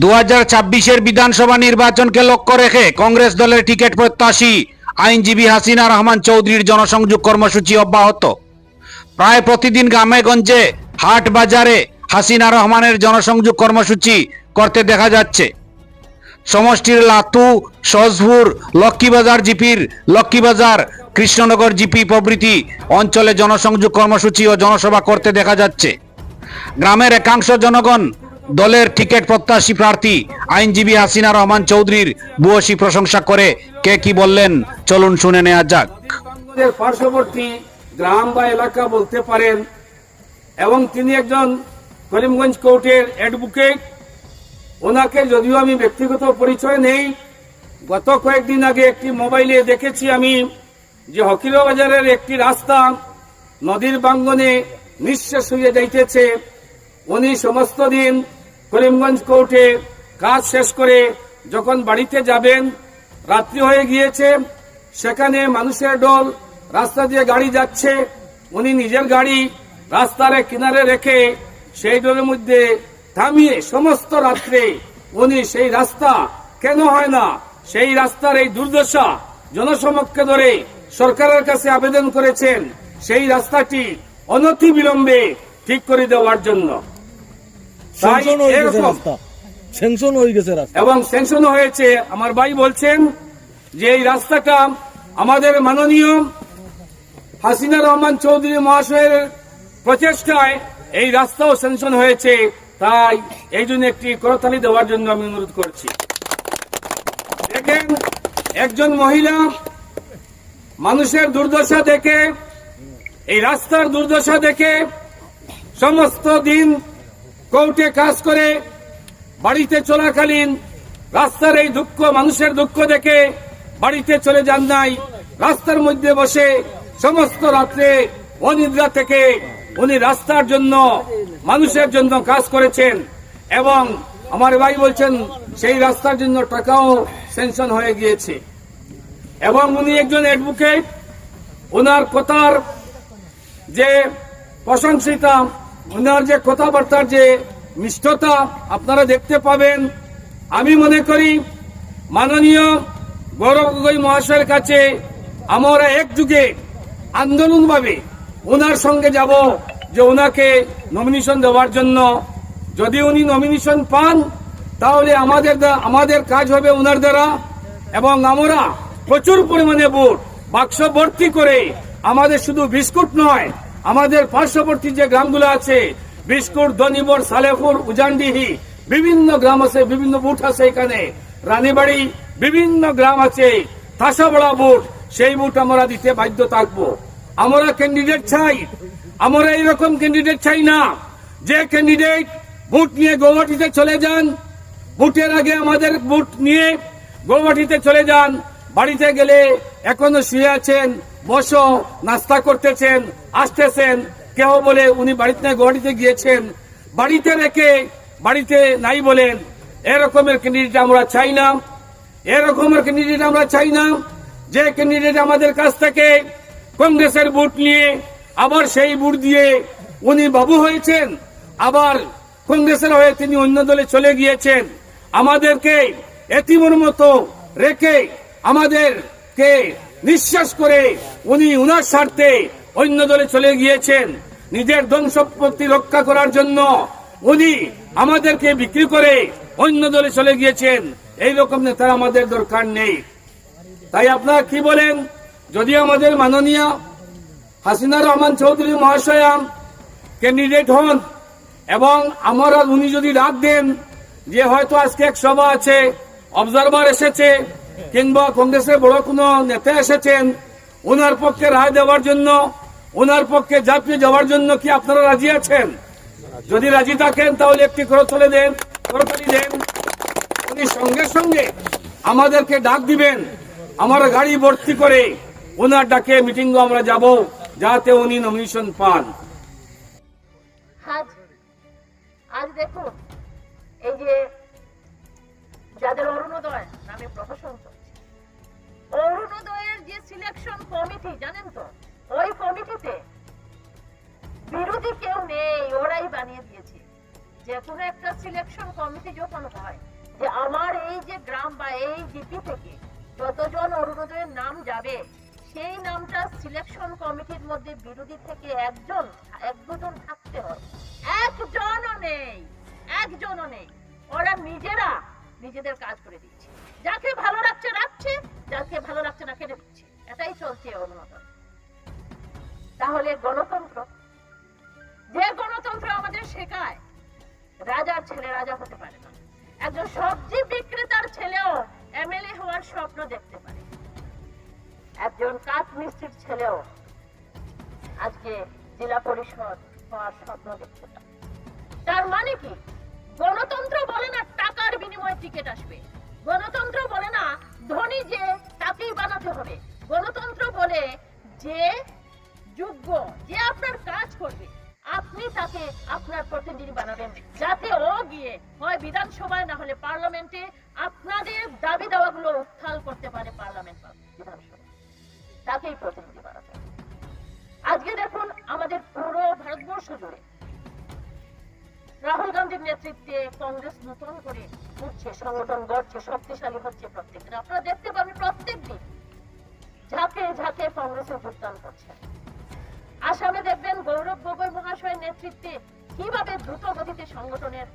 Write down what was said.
দু হাজার ছাব্বিশের বিধানসভা নির্বাচনকে লক্ষ্য রেখে কংগ্রেস দলের টিকিট প্রত্যাশী আইনজীবী হাসিনা রহমান চৌধুরীর জনসংযোগ কর্মসূচি অব্যাহত। প্রায় প্রতিদিন গ্রামে গঞ্জে হাট বাজারে হাসিনা রহমানের জনসংযোগ কর্মসূচি করতে দেখা যাচ্ছে। সমষ্টির লাতু, সজপুর, লক্ষ্মীবাজার জিপির লক্ষ্মীবাজার, কৃষ্ণনগর জিপি প্রভৃতি অঞ্চলে জনসংযোগ কর্মসূচি ও জনসভা করতে দেখা যাচ্ছে। গ্রামের একাংশ জনগণ দলের টিকিট প্রত্যাশী প্রার্থী আইনজীবী হাসিনা রহমান চৌধুরীর ভূয়সী প্রশংসা করে কে কি বললেন, চলুন শুনে নেওয়া যাক। পার্শ্ববর্তী গ্রাম বা এলাকা বলতে পারেন, এবং তিনি একজন করিমগঞ্জ কোর্টের অ্যাডভোকেট, ওনাকে যদিও আমি ব্যক্তিগত পরিচয় নেই, গত কয়েকদিন আগে একটি মোবাইলে দেখেছি আমি যে হকিরো বাজারের একটি রাস্তা নদীর বাঙ্গনে নিঃশেষ হয়ে যাইতেছে। উনি সমস্ত দিন করিমগঞ্জ কোর্টে কাজ শেষ করে যখন বাড়িতে যাবেন, রাত্রি হয়ে গিয়েছে, সেখানে মানুষের ডল রাস্তা দিয়ে গাড়ি যাচ্ছে, উনি নিজের গাড়ি রাস্তার কিনারে রেখে সেই ডোলের মধ্যে থামিয়ে সমস্ত রাত্রে উনি সেই রাস্তা কেন হয় না, সেই রাস্তার এই দুর্দশা জনসমক্ষে ধরে সরকারের কাছে আবেদন করেছেন, সেই রাস্তাটি অনতি বিলম্বে ঠিক করে দেওয়ার জন্য। স্যাংশন হয়ে গেছে এরকম। রাস্তা। স্যাংশন হয়ে গেছে রাস্তা। এবং স্যাংশন হয়েছে। আমার ভাই বলছেন যে এই রাস্তাটা আমাদের মাননীয় হাসিনা রহমান চৌধুরী মহাশয়ের প্রচেষ্টায় এই রাস্তাও স্যাংশন হয়েছে। তাই এই জন্য একটি করতালি দেওয়ার জন্য আমি অনুরোধ করছি। দেখেন একজন মহিলা মানুষের দুর্দশা দেখে এই রাস্তার দুর্দশা দেখে সমস্ত দিন কোর্টে কাজ করে বাড়িতে চলাকালীন রাস্তার এই দুঃখ, মানুষের দুঃখ দেখে বাড়িতে চলে যান নাই। রাস্তার মধ্যে বসে সমস্ত রাত্রে অনিদ্রা থেকে উনি রাস্তার জন্য, মানুষের জন্য কাজ করেছেন এবং আমার ভাই বলছেন, সেই রাস্তার জন্য টাকাও সেনশন হয়ে গিয়েছে। এবং উনি একজন অ্যাডভোকেট ওনার কথার যে প্রশংসিতা ওনার যে কথাবার্তার যে মিষ্টতা আপনারা দেখতে পাবেন, আমি মনে করি মাননীয় গৌরব গগৈ মহাশয়ের কাছে আমরা এক যুগে আন্দোলনভাবে ওনার সঙ্গে যাব যে ওনাকে নমিনেশন দেওয়ার জন্য। যদি উনি নমিনেশন পান, তাহলে আমাদের আমাদের কাজ হবে ওনার দ্বারা এবং আমরা প্রচুর পরিমাণে ভোট, বাক্স ভর্তি করে আমাদের শুধু বিস্কুট নয় আমাদের পার্শ্ববর্তী যে গ্রামগুলো আছে বিস্কুট দনিবর সালেপুর, উজানডিহি, বিভিন্ন গ্রাম আছে, বিভিন্ন বুথ আছে এখানে। রানীবাড়ি, বিভিন্ন গ্রাম আছে। থাসাবড়া বুথ সেই বুথ আমরা দিতে বাধ্য থাকব। আমরা ক্যান্ডিডেট চাই। আমরা এরকম ক্যান্ডিডেট চাই না। যে ক্যান্ডিডেট ভোট নিয়ে গৌহাটিতে চলে যান ভোটের আগে আমাদের ভোট নিয়ে গৌহাটিতে চলে যান, বাড়িতে গেলে এখনও শুয়ে আছেন বসো, নাস্তা করতেছেন, আসতেছেন। কেউ বলে উনি বাড়িতে গৌহাটিতে গিয়েছেন। বাড়িতে রেখে বাড়িতে নাই বলেন। এরকমের ক্যান্ডিডেট আমরা চাই না। এরকমের ক্যান্ডিডেট আমরা চাই না। যে ক্যান্ডিডেট আমাদের কাছ থেকে কংগ্রেসের ভোট নিয়ে, আবার সেই ভোট দিয়ে উনি বাবু হয়েছেন, আবার কংগ্রেসের হয়ে তিনি অন্য দলে চলে গিয়েছেন। আমাদেরকে এতিমর মতো রেখে আমাদেরকে নিঃশ্বাস করে উনি উনার স্বার্থে অন্য দলে চলে গিয়েছেন। নিজের ধন সম্পত্তি রক্ষা করার জন্য উনি আমাদেরকে বিক্রি করে অন্য দলে চলে গিয়েছেন। এই রকম নেতার আমাদের দরকার নেই। তাই আপনারা কি বলেন? যদি আমাদের মাননীয় হাসিনা রহমান চৌধুরী মহাশয়া ক্যান্ডিডেট হন এবং আমার উনি যদি ডাক দেন যে হয়তো আজকে এক সভা আছে অবজারভার এসেছে কিংবা কংগ্রেসের বড় কোনো নেতা এসেছেন, ওনার পক্ষে রায় দেওয়ার জন্য, ওনার পক্ষে ঝাঁপিয়ে যাওয়ার জন্য কি আপনারা রাজি আছেন? যদি রাজি থাকেন, তাহলে একটি করে চলে দেন করতালি দেন। উনি সঙ্গে সঙ্গে আমাদেরকে ডাক দিবেন, আমার গাড়ি ভর্তি করে ওনার ডাকে মিটিং আমরা যাব, যাতে উনি নমিনেশন পান। আজ দেখুন, এই যে যাদের অরুণোদয় নামে প্রহসন চলছে অরুণোদয়ের যে সিলেকশন কমিটি জানেন তো? ওই কমিটিতে বিরোধী কেউ নেই, ওরাই বানিয়ে দিয়েছে। যে কোনো একটা সিলেকশন কমিটি যখন হয়, যে আমার এই যে গ্রাম বা এই জিপি থেকে যতজন অরুণোদয়ের নাম যাবে, সেই নামটা সিলেকশন কমিটির মধ্যে বিরোধী থেকে একজন, এক দুজন থাকতে হয় একজনও নেই একজনও নেই। ওরা নিজেরা নিজেদের কাজ করে দিচ্ছে। যাকে ভালো লাগছে, রাখছে, যাকে ভালো লাগছে না কেটে দিচ্ছে। এটাই চলছে অরুণোদয় তাহলে গণতন্ত্র, যে গণতন্ত্র আমাদের শেখায়, রাজার ছেলে রাজা হতে পারে না। একজন সবজি বিক্রেতার ছেলেও এমএলএ হওয়ার স্বপ্ন দেখতে পারে। একজন কাঠ মিস্ত্রির ছেলেও আজকে জেলা পরিষদ হওয়ার স্বপ্ন দেখতে পারে। তার মানে কি? গণতন্ত্র টিকিট আসবে। গণতন্ত্র বলে না, ধনী যে তাকেই বানাতে হবে। গণতন্ত্র বলে যে যোগ্য, যে আপনার কাজ করবে, আপনি তাকে আপনার প্রতিনিধি বানাবেন। যাতে ও গিয়ে হয় বিধানসভায়, না হলে পার্লামেন্টে আপনাদের দাবি দাওয়াগুলো উত্থাল করতে পারে পার্লামেন্ট বিধানসভা তাকেই প্রতিনিধি বানাতে আজকে দেখুন নেতৃত্বে কংগ্রেস নতুন করে উঠছে সংগঠন গড়ছে, শক্তিশালী হচ্ছে প্রত্যেকদিন। আপনারা দেখতে পাবেন প্রত্যেক দিন ঝাঁকে ঝাঁকে কংগ্রেসে যোগদান করছে। আসামে দেখবেন গৌরব গগৈ মহাশয়ের নেতৃত্বে কীভাবে দ্রুত গতিতে সংগঠনের